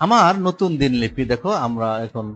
আমার নতুন দিনলিপি দেখো আমরা এখন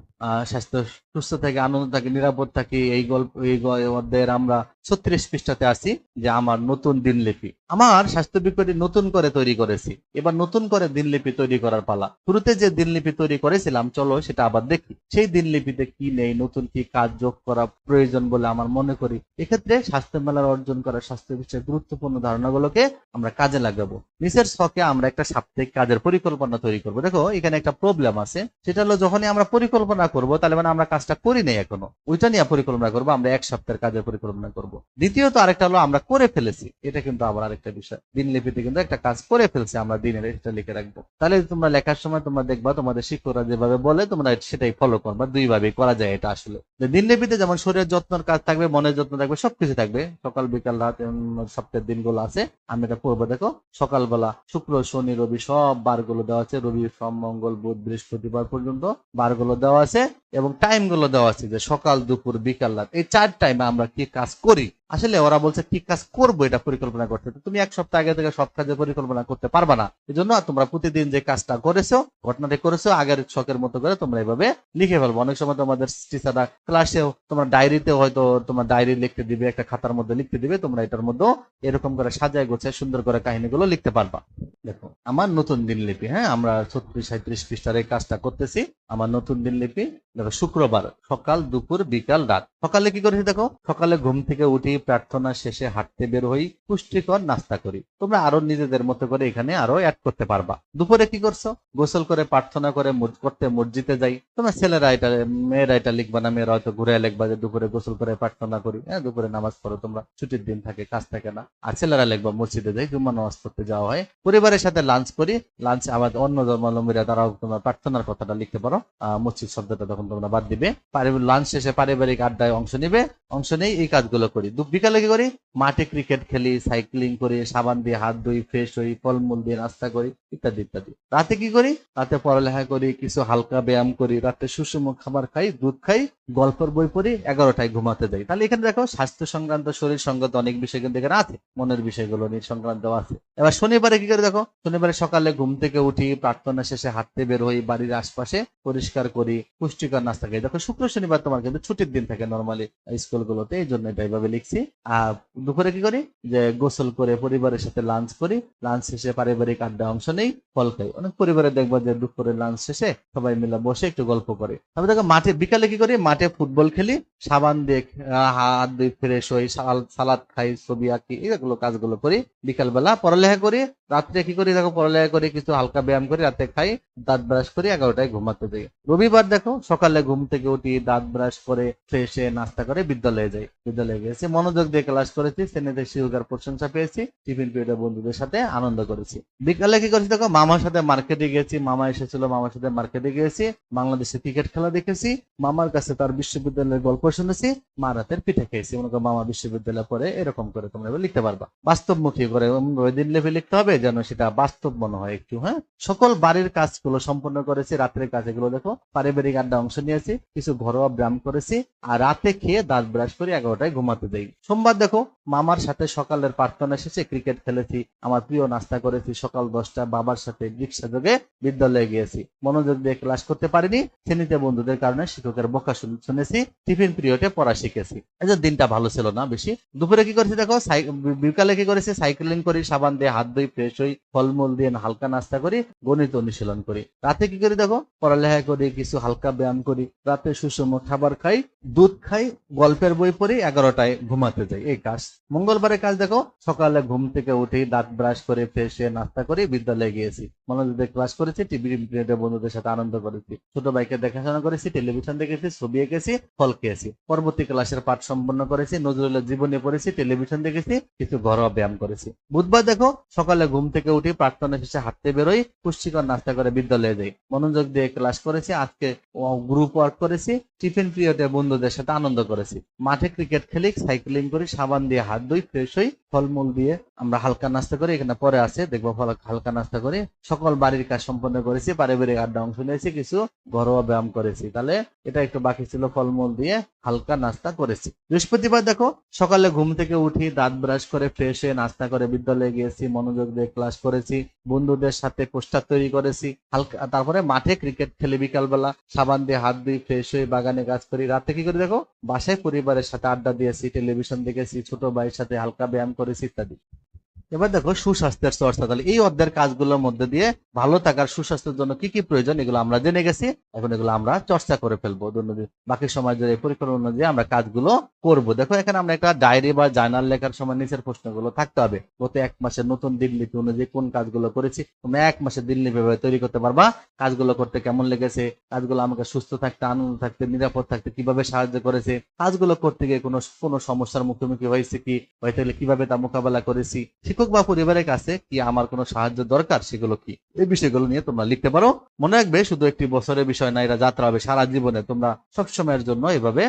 স্বাস্থ্য, সুস্থ থাকি, আনন্দ থাকি, নিরাপদ থাকি, এই গল্প, এই অধ্যায়ের আমরা ছত্রিশ পৃষ্ঠাতে আছি যে আমার নতুন দিনলিপি। আমার স্বাস্থ্য বিজ্ঞানী নতুন করে তৈরি করেছি। এবার নতুন করে দিনলিপি তৈরি করার পালা। শুরুতে যে দিনলিপি তৈরি করেছিলাম, চলো সেটা আবার দেখি। সেই দিনলিপিতে কি নেই, নতুন কি কাজ যোগ করা প্রয়োজন বলে আমার মনে করি। এক্ষেত্রে স্বাস্থ্য মেলার অর্জন করা স্বাস্থ্য বিষয়ে গুরুত্বপূর্ণ ধারণাগুলোকে আমরা কাজে লাগাবো। নিচের ছকে আমরা একটা সাপ্তাহিক কাজের পরিকল্পনা তৈরি করব। দেখো, এখানে একটা প্রবলেম আছে। সেটা হলো যখনই আমরা পরিকল্পনা করব, তাহলে মানে আমরা কাজটা করি নাই এখনও। ওইটা নিয়ে পরিকল্পনা করব, আমরা এক সপ্তাহের কাজের পরিকল্পনা করব। দ্বিতীয়ত আরেকটা হলো, আমরা করে ফেলেছি। এটা কিন্তু আবার আরেকটা বিষয়। দিনলিপিতে কিন্তু একটা কাজ করে ফেলছি, আমরা দিনের এটা লিখে রাখব। তাহলে তোমরা লেখার সময় তোমরা দেখবা, তোমাদের শিক্ষকরা যেভাবে বলে, তোমরা সেটাই ফলো করবা দুই ভাবে করা যায় এটা আসলে। দিনলিপিতে যেমন শরীরের যত্নের কাজ থাকবে, মনের যত্ন থাকবে, সবকিছু থাকবে। সকাল, বিকাল, রাত সপ্তাহের দিনগুলো আছে। আমি এটা করব দেখো, সকালবেলা শুক্র, শনি, রবি সব বারগুলো দেওয়া আছে। রবি সোম, মঙ্গল, বুধ, বৃহস্পতিবার পর্যন্ত বারগুলো দেওয়া আছে। এবং টাইমগুলো দেওয়া আছে যে সকাল, দুপুর, বিকাল, রাত, এই চার টাইমে আমরা কি কাজ করি? আসলে ওরা বলছে, কি কাজ করব এটা পরিকল্পনা করতে? তুমি এক সপ্তাহ আগে থেকে সব কাজের পরিকল্পনা করতে পারবা না। এই জন্য তোমরা প্রতিদিন যে কাজটা করেছ, ঘটনাটি করেছ, আগের শখের মতো করে তোমরা এভাবে লিখে ফেলব। অনেক সময় তোমাদের টিচাররা ক্লাসেও তোমার ডায়েরিতে হয়তো তোমার ডায়েরি লিখতে দিবে, একটা খাতার মধ্যে লিখতে দিবে, তোমরা এটার মধ্যে এরকম করে সাজায়, গোছায়, সুন্দর করে কাহিনীগুলো লিখতে পারবা। দেখো, আমার নতুন দিনলিপি হ্যাঁ? আমরা ছত্রিশ সাঁত্রিশ পৃষ্ঠার এই কাজটা করতেছি। আমার নতুন দিনলিপি দেখো, শুক্রবার, সকাল, দুপুর, বিকাল, রাত। সকালে কি করেছি দেখো? সকালে ঘুম থেকে উঠি, প্রার্থনা শেষে হাঁটতে বের হই, পুষ্টিকর নাস্তা করি। তোমরা আরও নিজেদের মতো করে এখানে আরও অ্যাড করতে পারবা। দুপুরে কি করছ? গোসল করে, প্রার্থনা করে করতে মসজিদে যাই। তোমরা ছেলেরা এটা, মেয়েরা এটা লিখবা না, মেয়েরা হয়তো ঘুরে লিখবা যে দুপুরে গোসল করে, প্রার্থনা করি। হ্যাঁ দুপুরে নামাজ পড়ো তোমরা, ছুটির দিন থাকে, কাজ থাকে না। আর ছেলেরা লিখবা, মসজিদে যাই, জুম্মা নামাজ পড়তে যাওয়া হয়। পরিবারের সাথে লাঞ্চ করি। লাঞ্চ আবার অন্য ধর্মাবলম্বীরা, তারাও তোমার প্রার্থনার কথাটা লিখতে পারো। মসজিদ শব্দটা তখন তোমরা বাদ দিবে। লাঞ্চ শেষে পারিবারিক আড্ডায় অংশ নিবে। অংশ নেই এই কাজগুলো করি। বিকালে কি করি? মাঠে ক্রিকেট খেলি সাইক্লিং করি, সাবান দিয়ে হাত ধুই ফ্রেশ হই, ফলমূল দিয়ে নাস্তা করি, ইত্যাদি ইত্যাদি। রাতে কি করি? রাতে পড়ালেখা করি, কিছু হালকা ব্যায়াম করি, রাতে সুষম খাবার খাই, দুধ খাই, গল্পের বই পড়ি, এগারোটায় ঘুমাতে যাই। তাহলে এখানে দেখো, স্বাস্থ্য সংক্রান্ত, শরীর সংক্রান্ত অনেক বিষয় কিন্তু এখানে আছে। মনের বিষয়গুলো নিয়ে সংক্রান্ত আছে। এবার শনিবারে কি করে দেখো? শনিবারে সকালে ঘুম থেকে উঠি, প্রার্থনা শেষে হাঁটতে বের হই, বাড়ির আশপাশে পরিষ্কার করি, পুষ্টিকর নাস্তা খাই। দেখো শুক্র, শনিবার তোমার কিন্তু ছুটির দিন থাকে নর্মালি স্কুলগুলোতে এই জন্য এটা এইভাবে লিখছি। আর দুপুরে কি করি? যে গোসল করে পরিবারের সাথে লাঞ্চ করি। লাঞ্চ শেষে পারিবারিক আড্ডা অংশ নেই ফল খাই। অনেক পরিবারে দেখব যে দুপুরে লাঞ্চ শেষে সবাই মিলে বসে একটু গল্প করে। তারপরে দেখো মাঠে বিকালে কি করি? মাঠে ফুটবল খেলি। সাবান আহ, হাত দুই ফ্রেশ হই সালাদ খাই ছবি আঁকি এগুলো কাজগুলো করি। বিকালবেলা পড়ালেখা করি। রাত্রে কি করি? দেখো পড়ালেখা করি কিছু হালকা ব্যায়াম করি রাতে খাই। দাঁত ব্রাশ করি এগারোটায় ঘুমাতে যাই রবিবার দেখো, সকালে ঘুম থেকে উঠি, দাঁত ব্রাশ করে ফ্রেশ নাস্তা করে বিদ্যালয়ে যাই। বিদ্যালয়ে গেছি মনোযোগ দিয়ে ক্লাস করেছি শ্রেণীতে শিক্ষকের প্রশংসা পেয়েছি, টিফিন পিরিয়ডে বন্ধুদের সাথে আনন্দ করেছি। বিকালে কি করেছি দেখো, মামার সাথে মার্কেটে গেছি মামা এসেছিল মামার সাথে মার্কেটে গিয়েছি, বাংলাদেশে ক্রিকেট খেলা দেখেছি, মামার কাছে তার বিশ্ববিদ্যালয়ের গল্প শুনেছি, মা রাতের পিঠে খেয়েছি। মনে করো মামা বিশ্ববিদ্যালয়ে পড়ে এরকম করে তোমরা লিখতে পারবা। বাস্তবমুখী করে, ওই দিন লেভে লিখতে হবে যেন সেটা বাস্তব মনে হয় একটু হ্যাঁ? সকল বাড়ির কাজগুলো সম্পন্ন করেছি, রাত্রের কাজগুলো দেখো, পারিবারিক আড্ডা অংশ নিয়েছি, কিছু ঘরোয়া ব্যায়াম করেছি, আর রাতে খেয়ে দাঁত ব্রাশ করে এগারোটায় ঘুমাতে দেই। সোমবার দেখো, মামার সাথে সকালের প্রার্থনা শেষে ক্রিকেট খেলেছি, আমার প্রিয় নাস্তা করেছি, সকাল দশটা বাবার সাথে রিক্সা যোগে বিদ্যালয়ে গিয়েছি। মনোযোগ দিয়ে ক্লাস করতে পারিনি, শ্রেণীতে বন্ধুদের কারণে শিক্ষকের বকা শুনেছি, টিফিন পিরিয়ডে পড়া শিখেছি। এই যে দিনটা ভালো ছিল না বেশি? দুপুরে কি করেছি দেখো বিকালে কি করেছি? সাইকেলিং করি, সাবান দিয়ে হাত ধুই, ফ্রেশ হই, ফলমূল দিয়ে হালকা নাস্তা করি, গণিত অনুশীলন করি। রাতে কি করি দেখো? পড়ালেখা করি, কিছু হালকা ব্যায়াম করি। রাতে সুষম খাবার খাই, দুধ খাই, গল্পের বই পড়ি, এগারোটায় ঘুমাতে যাই। এই কাজ। মঙ্গলবারের কাজ দেখো, সকালে ঘুম থেকে উঠে, দাঁত ব্রাশ করে ফ্রেশ নাস্তা করে, বিদ্যালয়ে গিয়েছি। মনোযোগ ক্লাস করেছি, টিভি পিরিয়ডে বন্ধুদের সাথে আনন্দ করেছি। ছোট ভাইকে দেখাশোনা করেছি টেলিভিশন দেখেছি, ছবি এঁকেছি, ফল খেয়েছি। পরবর্তী ক্লাসের পাঠ সম্পন্ন করেছি, নজরুলের জীবনী পড়েছি টেলিভিশন দেখেছি, কিছু ঘরোয়া ব্যায়াম করেছি। বুধবার দেখো, সকালে ঘুম থেকে উঠি, প্রার্থনা শেষে হাঁটতে বেরোই, পুষ্টিকর নাস্তা করে বিদ্যালয়ে যাই। মনোযোগ দিয়ে ক্লাস করেছি, আজকে গ্রুপ ওয়ার্ক করেছি টিফিন পিরিয়ডে বন্ধুদের সাথে আনন্দ করেছি। মাঠে ক্রিকেট খেলি সাইক্লিং করি, সাবান দিয়ে হাত ধুই ফ্রেশ হই, ফলমূল দিয়ে আমরা হালকা নাস্তা করি, এখানে পরে আছে, দেখব ফল হালকা নাস্তা করি। সকল বাড়ির কাজ সম্পন্ন করেছি পারিবারিক আড্ডা অংশ নিয়েছি, কিছু ঘরোয়া ব্যায়াম করেছি। তাহলে এটা একটু বাকি ছিল ফলমূল দিয়ে হালকা নাস্তা করেছি। বৃহস্পতিবার দেখো, সকালে ঘুম থেকে উঠি, দাঁত ব্রাশ করে ফ্রেশ হয়ে নাস্তা করে বিদ্যালয়ে গিয়েছি, মনোযোগ দিয়ে ক্লাস করেছি, বন্ধুদের সাথে পোস্টার তৈরি করেছি হালকা, তারপরে মাঠে ক্রিকেট খেলে, বিকালবেলা সাবান দিয়ে হাত দিয়ে ফ্রেশ হয়ে বাগানে কাজ করি। রাতে কি করে দেখো? বাসায় পরিবারের সাথে আড্ডা দিয়েছি টেলিভিশন দেখেছি ছোট ভাইয়ের সাথে হালকা ব্যায়াম করেছি ইত্যাদি। এবার দেখো সুস্বাস্থ্যের চর্চা। তাহলে এই অধ্যায়ের কাজগুলোর মধ্যে দিয়ে ভালো থাকার সুস্বাস্থ্যের জন্য কি কি প্রয়োজন, এগুলো আমরা জেনে গেছি। এখন এগুলো আমরা চর্চা করে ফেলব দৈনন্দিন। বাকি সময় যদি পরিকল্পনা অনুযায়ী আমরা কাজগুলো করব। দেখো এখানে আমরা একটা ডায়েরি বা জার্নাল লেখার সময় নিচের প্রশ্নগুলো থাকতে হবে। গত এক মাসের নতুন দিনলিপি অনুযায়ী কোন কাজগুলো করেছি তুমি এক মাসের দিল্লি ভেবে তৈরি করতে পারবা। কাজগুলো করতে কেমন লেগেছে, কাজগুলো আমাকে সুস্থ থাকতে, আনন্দ থাকতে, নিরাপদ থাকতে কীভাবে সাহায্য করেছে, কাজগুলো করতে গিয়ে কোনো কোনো সমস্যার মুখোমুখি হয়েছে কি হয়তো কীভাবে তা মোকাবেলা করেছি, শিক্ষক বা পরিবারের কাছে কি আমার কোনো সাহায্য দরকার, সেগুলো কি? এই বিষয়গুলো নিয়ে তোমরা লিখতে পারো। মনে রাখবে, শুধু একটি বছরের বিষয় না এটা যাত্রা হবে সারা জীবনে। তোমরা সবসময়ের জন্য এভাবে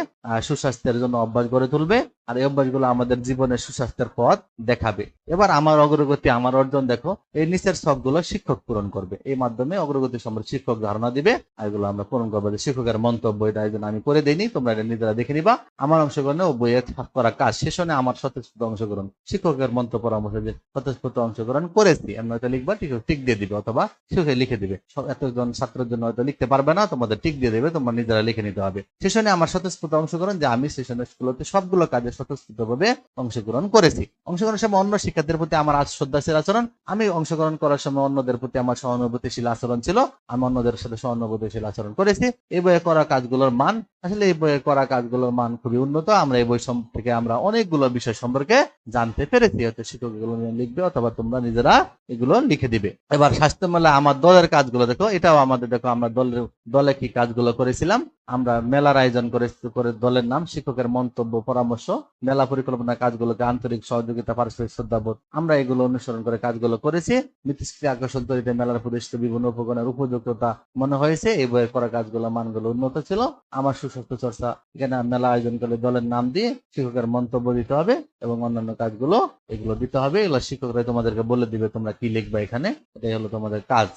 সুস্বাস্থ্যের জন্য অভ্যাস গড়ে তুলবে, আর এই অভ্যাসগুলো আমাদের জীবনের সুস্বাস্থ্যের পথ দেখাবে। এবার আমার অগ্রগতি, আমার অর্জন দেখো, এই নিচের সবগুলো শিক্ষক পূরণ করবে। এই মাধ্যমে অগ্রগতি সম্পর্কে শিক্ষক ধারণা দিবে, এগুলো আমরা পূরণ করব। শিক্ষকের মন্তব্য এটা এই জন্য আমি করে দিইনি, তোমরা এটা নিজেরা দেখে নিবা। আমার অংশগ্রহণে বইয়ে করা কাজ শেষনে আমার স্বতঃস্ফূর্ত অংশগ্রহণ। শিক্ষকের মন্তব্য পরামর্শ যে স্বতঃস্ফূর্ত অংশগ্রহণ করেছি আমি হয়তো লিখবা, ঠিক টিক দিয়ে দিবে অথবা শিক্ষক লিখে দিবে। এতজন ছাত্রের জন্য হয়তো লিখতে পারবে না, তোমাদের টিক দিয়ে দেবে, তোমরা নিজেরা লিখে নিতে হবে। সেশনে আমার স্বতঃস্ফূর্ত অংশগ্রহণ, যে আমি সেশনের স্কুলতে সবগুলো কাজে স্বতঃস্ফূর্ত ভাবে অংশগ্রহণ করেছি। অংশগ্রহণের সময় অন্য শিক্ষার্থীদের প্রতি আমার আজ শ্রদ্ধাশীল আচরণ, আমি অংশগ্রহণ করার সময় অন্যদের প্রতি আমার সহানুভূতিশীল আচরণ ছিল। আমি অন্যদের সাথে সহানুভূতিশীল আচরণ করেছি। এই বইয়ে করা কাজগুলোর মান, আসলে এই বইয়ে করা কাজগুলোর মান খুবই উন্নত। আমরা এই বই থেকে আমরা অনেকগুলো বিষয় সম্পর্কে জানতে পেরেছি। হয়তো শিক্ষক এগুলো লিখবে অথবা তোমরা নিজেরা এগুলো লিখে দিবে। এবার স্বাস্থ্য মেলা আমার দলের কাজগুলো দেখো। এটাও আমাদের দেখো, আমরা দলের, দলে কি কাজগুলো করেছিলাম? আমরা মেলার আয়োজন করে করে দলের নাম, শিক্ষকের মন্তব্য, পরামর্শ, মেলা পরিকল্পনা কাজগুলোকে আন্তরিক সহযোগিতা, পারস্পরিক শ্রদ্ধাবোধ, আমরা এগুলো অনুসরণ করে কাজগুলো করেছি। মিথস্ক্রিয়া আকর্ষণ তৈরিতে মেলার প্রদর্শিত বিভিন্ন উপকরণের উপযুক্ততা মনে হয়েছে, এই বইয়ের করা কাজগুলো মানগুলো উন্নত ছিল। আমার সুস্বাস্থ্য চর্চা, এখানে মেলা আয়োজন করে দলের নাম দিয়ে শিক্ষকের মন্তব্য দিতে হবে এবং অন্যান্য কাজগুলো, এগুলো দিতে হবে। এগুলো শিক্ষকরা তোমাদেরকে বলে দিবে তোমরা কি লিখবে এখানে। এটাই হলো তোমাদের কাজ।